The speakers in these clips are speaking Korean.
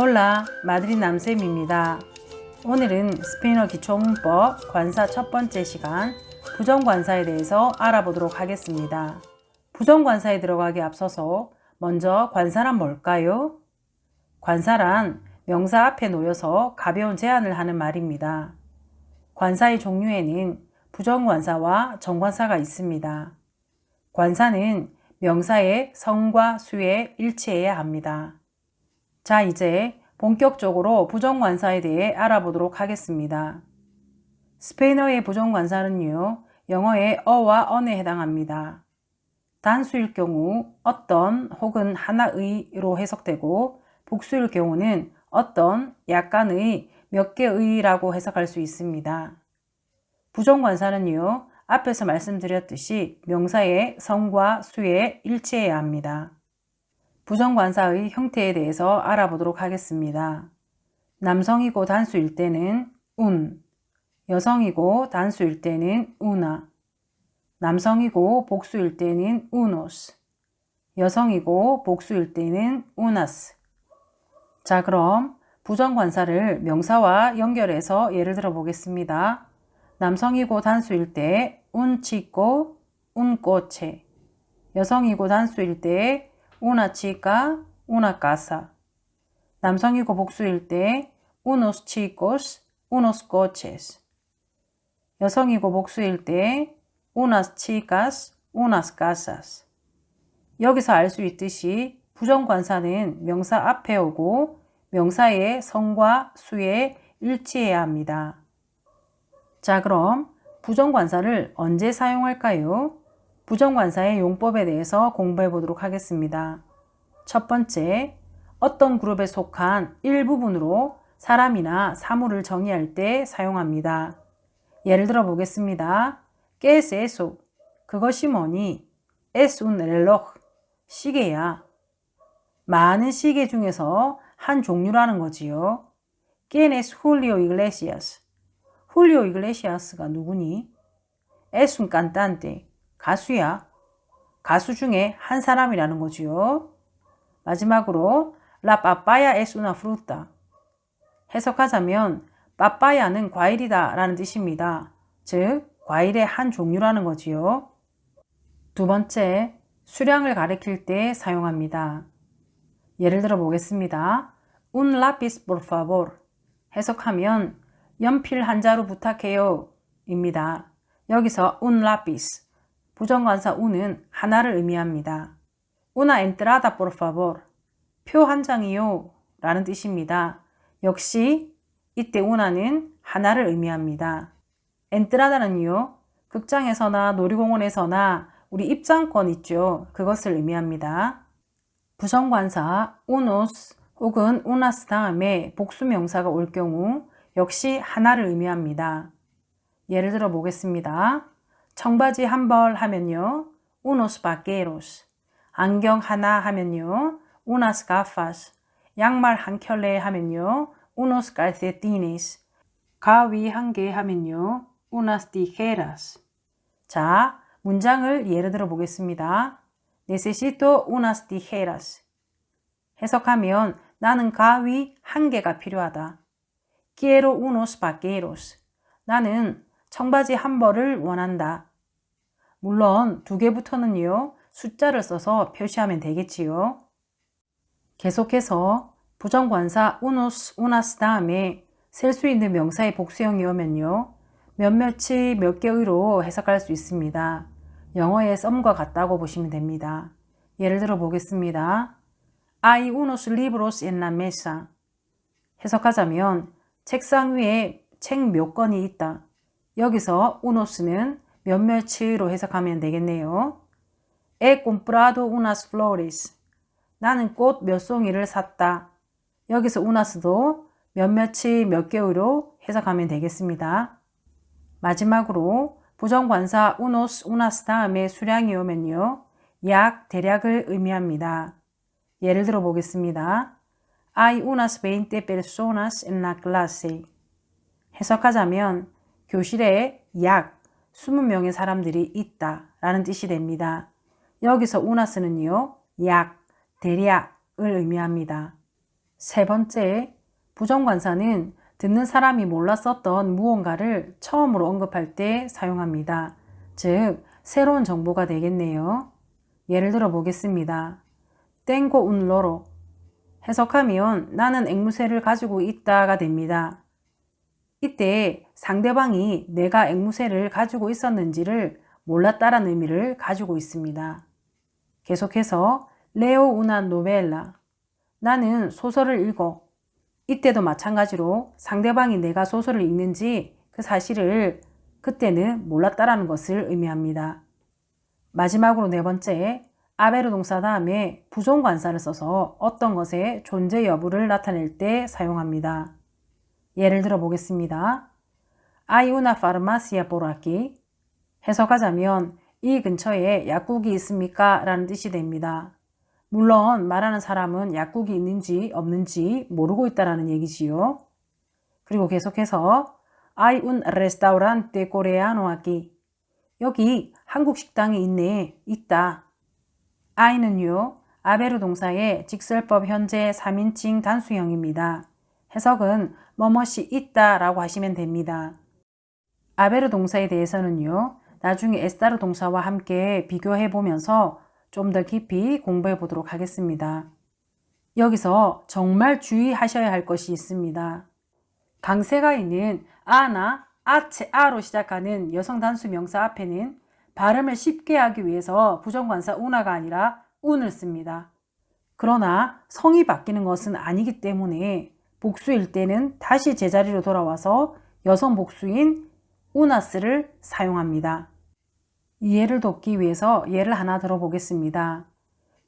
올라 마드린 남쌤입니다. 오늘은 스페인어 기초문법 관사 첫 번째 시간 부정관사에 대해서 알아보도록 하겠습니다. 부정관사에 들어가기 앞서서 먼저 관사란 뭘까요? 관사란 명사 앞에 놓여서 가벼운 제안을 하는 말입니다. 관사의 종류에는 부정관사와 정관사가 있습니다. 관사는 명사의 성과 수에 일치해야 합니다. 자, 이제 본격적으로 부정관사에 대해 알아보도록 하겠습니다. 스페인어의 부정관사는요, 영어의 어와 언에 해당합니다. 단수일 경우 어떤 혹은 하나의로 해석되고 복수일 경우는 어떤 약간의 몇 개의라고 해석할 수 있습니다. 부정관사는요, 앞에서 말씀드렸듯이 명사의 성과 수에 일치해야 합니다. 부정관사의 형태에 대해서 알아보도록 하겠습니다. 남성이고 단수일 때는 운, 여성이고 단수일 때는 우나, 남성이고 복수일 때는 우노스, 여성이고 복수일 때는 우나스. 자, 그럼 부정관사를 명사와 연결해서 예를 들어 보겠습니다. 남성이고 단수일 때 운치고 운꼬체, 여성이고 단수일 때 una chica, una casa. 남성이고 복수일 때 unos chicos, unos coches. 여성이고 복수일 때 unas chicas, unas casas. 여기서 알 수 있듯이 부정관사는 명사 앞에 오고 명사의 성과 수에 일치해야 합니다. 자, 그럼 부정관사를 언제 사용할까요? 부정관사의 용법에 대해서 공부해 보도록 하겠습니다. 첫 번째, 어떤 그룹에 속한 일부분으로 사람이나 사물을 정의할 때 사용합니다. 예를 들어 보겠습니다. ¿Qué es eso? 그것이 뭐니? Un reloj. 시계야. 많은 시계 중에서 한 종류라는 거지요. ¿Quién es Julio Iglesias? 훌리오 이글레시아스가 누구니? Un cantante. 가수야. 가수 중에 한 사람이라는 거지요. 마지막으로 La papaya es una fruta. 해석하자면 빠빠야는 과일이다 라는 뜻입니다. 즉, 과일의 한 종류라는 거지요. 두 번째, 수량을 가리킬 때 사용합니다. 예를 들어 보겠습니다. Un lápiz por favor. 해석하면 연필 한 자루 부탁해요. 입니다. 여기서 un lápiz. 부정관사 un은 하나를 의미합니다. una entrada por favor. 표 한 장이요. 라는 뜻입니다. 역시 이때 una는 하나를 의미합니다. entrada는요. 극장에서나 놀이공원에서나 우리 입장권 있죠. 그것을 의미합니다. 부정관사 unos 혹은 unas 다음에 복수명사가 올 경우 역시 하나를 의미합니다. 예를 들어 보겠습니다. 청바지 한 벌 하면요. unos vaqueros. 안경 하나 하면요. unas gafas. 양말 한 켤레 하면요. unos calcetines. 가위 한 개 하면요. unas tijeras. 자, 문장을 예를 들어 보겠습니다. Necesito unas tijeras. 해석하면 나는 가위 한 개가 필요하다. Quiero unos vaqueros. 나는 청바지 한 벌을 원한다. 물론 두 개부터는요, 숫자를 써서 표시하면 되겠지요. 계속해서 부정관사 unos, unas 다음에 셀 수 있는 명사의 복수형이 오면요, 몇몇이 몇 개의로 해석할 수 있습니다. 영어의 썸과 같다고 보시면 됩니다. 예를 들어 보겠습니다. Hay unos libros en la mesa. 해석하자면 책상 위에 책 몇 권이 있다. 여기서 unos는 몇몇으로 해석하면 되겠네요. He comprado unas flores. 나는 꽃 몇 송이를 샀다. 여기서 unas도 몇몇이 몇 개의로 해석하면 되겠습니다. 마지막으로 부정관사 unos, unas 다음에 수량이 오면요. 약, 대략을 의미합니다. 예를 들어 보겠습니다. Hay unas 20 personas en la clase. 해석하자면 교실에 약 20명의 사람들이 있다 라는 뜻이 됩니다. 여기서 unas는요. 약, 대략을 의미합니다. 세 번째, 부정관사는 듣는 사람이 몰랐었던 무언가를 처음으로 언급할 때 사용합니다. 즉, 새로운 정보가 되겠네요. 예를 들어 보겠습니다. 땡고 운로로 해석하면 나는 앵무새를 가지고 있다가 됩니다. 이때 상대방이 내가 앵무새를 가지고 있었는지를 몰랐다라는 의미를 가지고 있습니다. 계속해서 레오 우나 노벨라 나는 소설을 읽어 이때도 마찬가지로 상대방이 내가 소설을 읽는지 그 사실을 그때는 몰랐다라는 것을 의미합니다. 마지막으로 네 번째, 아베르 동사 다음에 부종 관사를 써서 어떤 것의 존재 여부를 나타낼 때 사용합니다. 예를 들어 보겠습니다. Hay una farmacia por aquí. 해석하자면 이 근처에 약국이 있습니까? 라는 뜻이 됩니다. 물론 말하는 사람은 약국이 있는지 없는지 모르고 있다라는 얘기지요. 그리고 계속해서 Hay un restaurante coreano aquí. 여기 한국 식당이 있네, 있다. I는요, 아베르 동사의 직설법 현재 3인칭 단수형입니다. 해석은 뭐뭇이 있다 라고 하시면 됩니다. 아베르 동사에 대해서는요, 나중에 에스타르 동사와 함께 비교해 보면서 좀 더 깊이 공부해 보도록 하겠습니다. 여기서 정말 주의하셔야 할 것이 있습니다. 강세가 있는 아나, 아체, 아로 시작하는 여성 단수 명사 앞에는 발음을 쉽게 하기 위해서 부정관사 운하가 아니라 운을 씁니다. 그러나 성이 바뀌는 것은 아니기 때문에 복수일 때는 다시 제자리로 돌아와서 여성 복수인 우나스를 사용합니다. 이해를 돕기 위해서 예를 하나 들어보겠습니다.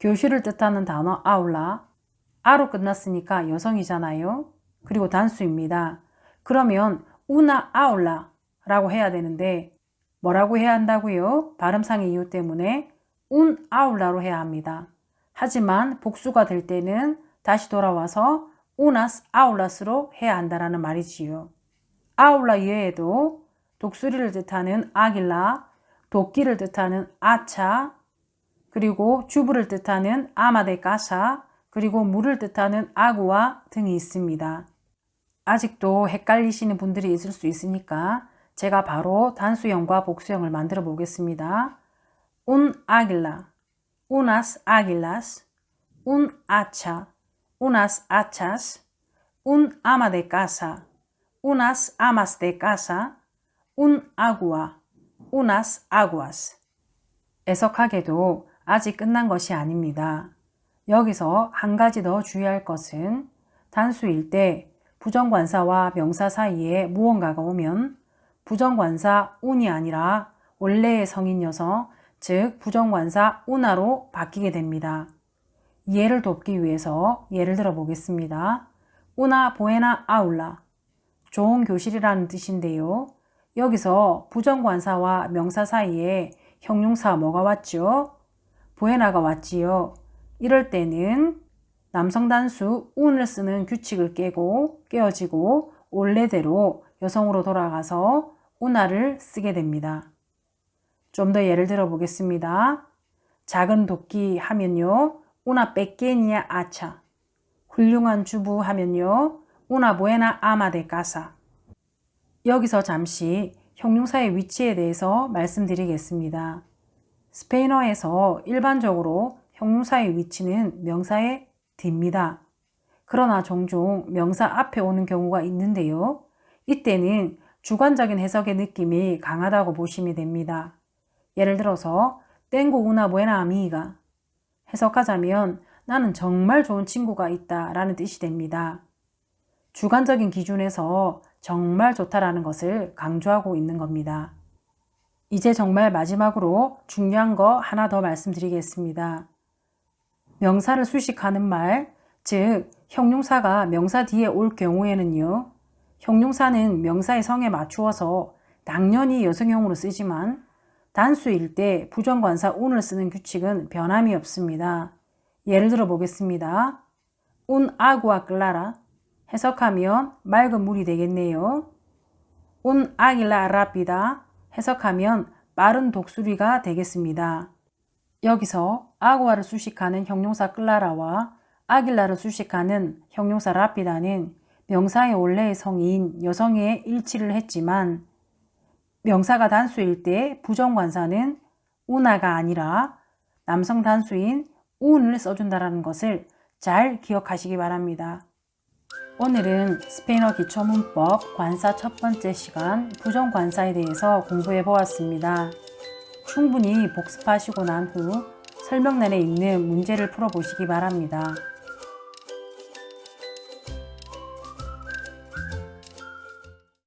교실을 뜻하는 단어 아울라. 아로 끝났으니까 여성이잖아요. 그리고 단수입니다. 그러면 우나 아울라 라고 해야 되는데 뭐라고 해야 한다고요? 발음상의 이유 때문에 운 아울라로 해야 합니다. 하지만 복수가 될 때는 다시 돌아와서 우나스 아울라스로 해야 한다라는 말이지요. 아울라 이외에도 독수리를 뜻하는 아길라, 도끼를 뜻하는 아차, 그리고 주부를 뜻하는 아마데까사, 그리고 물을 뜻하는 아구와 등이 있습니다. 아직도 헷갈리시는 분들이 있을 수 있으니까 제가 바로 단수형과 복수형을 만들어 보겠습니다. un águila, unas águilas, un hacha, unas hachas, un ama de casa, unas amas de casa, un agua, unas aguas. 애석하게도 아직 끝난 것이 아닙니다. 여기서 한 가지 더 주의할 것은 단수일 때 부정관사와 명사 사이에 무언가가 오면 부정관사 운이 아니라 원래의 성인 여성, 즉 부정관사 운하로 바뀌게 됩니다. 이해를 돕기 위해서 예를 들어 보겠습니다. 우나 보에나 아울라 좋은 교실이라는 뜻인데요. 여기서 부정관사와 명사 사이에 형용사 뭐가 왔죠? 보에나가 왔지요. 이럴 때는 남성 단수 운을 쓰는 규칙을 깨고 깨어지고 원래대로 여성으로 돌아가서 운하를 쓰게 됩니다. 좀 더 예를 들어 보겠습니다. 작은 도끼 하면요. Una pequeña hacha. 훌륭한 주부 하면요. una buena ama de casa. 여기서 잠시 형용사의 위치에 대해서 말씀드리겠습니다. 스페인어에서 일반적으로 형용사의 위치는 명사의 뒤입니다. 그러나 종종 명사 앞에 오는 경우가 있는데요. 이때는 주관적인 해석의 느낌이 강하다고 보시면 됩니다. 예를 들어서 땡고 우나 부에나 아미가 해석하자면 나는 정말 좋은 친구가 있다 라는 뜻이 됩니다. 주관적인 기준에서 정말 좋다라는 것을 강조하고 있는 겁니다. 이제 정말 마지막으로 중요한 거 하나 더 말씀드리겠습니다. 명사를 수식하는 말, 즉 형용사가 명사 뒤에 올 경우에는요. 형용사는 명사의 성에 맞추어서 당연히 여성형으로 쓰지만 단수일 때 부정관사 운을 쓰는 규칙은 변함이 없습니다. 예를 들어 보겠습니다. un agua clara 해석하면 맑은 물이 되겠네요. un águila rápida 해석하면 빠른 독수리가 되겠습니다. 여기서 아구아를 수식하는 형용사 클라라와 아길라를 수식하는 형용사 라피다는 명사의 원래의 성인 여성에 일치를 했지만 명사가 단수일 때 부정관사는 우나가 아니라 남성 단수인 운을 써준다라는 것을 잘 기억하시기 바랍니다. 오늘은 스페인어 기초 문법 관사 첫 번째 시간 부정관사에 대해서 공부해 보았습니다. 충분히 복습하시고 난 후 설명란에 있는 문제를 풀어보시기 바랍니다.